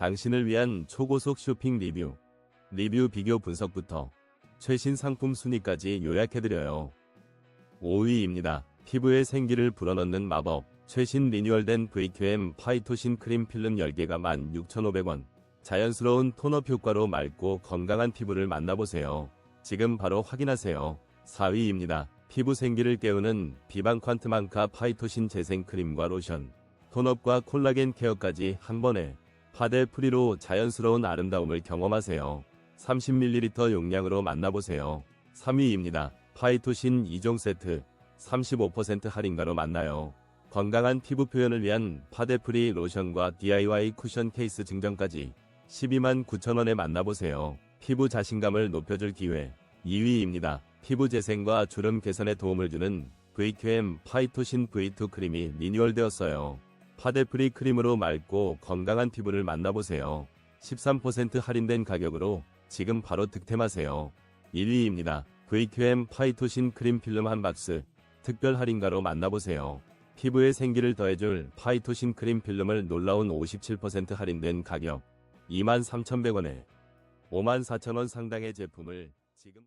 당신을 위한 초고속 쇼핑 리뷰. 리뷰 비교 분석부터 최신 상품 순위까지 요약해드려요. 5위입니다. 피부에 생기를 불어넣는 마법. 최신 리뉴얼된 VQM 파이토신 크림 필름 10개가 16,500원. 자연스러운 톤업 효과로 맑고 건강한 피부를 만나보세요. 지금 바로 확인하세요. 4위입니다. 피부 생기를 깨우는 비방 퀀트만카 파이토신 재생 크림과 로션. 톤업과 콜라겐 케어까지 한 번에 파데 프리로 자연스러운 아름다움을 경험하세요. 30ml 용량으로 만나보세요. 3위입니다. 파이토신 2종 세트 35% 할인가로 만나요. 건강한 피부 표현을 위한 파데프리 로션과 DIY 쿠션 케이스 증정까지 12만 9천원에 만나보세요. 피부 자신감을 높여줄 기회. 2위입니다. 피부 재생과 주름 개선에 도움을 주는 VQM 파이토신 V2 크림이 리뉴얼되었어요. 파데프리 크림으로 맑고 건강한 피부를 만나보세요. 13% 할인된 가격으로 지금 바로 득템하세요. 1위입니다. VQM 파이토신 크림 필름 한 박스 특별 할인가로 만나보세요. 피부에 생기를 더해줄 파이토신 크림 필름을 놀라운 57% 할인된 가격 23,100원에 54,000원 상당의 제품을 지금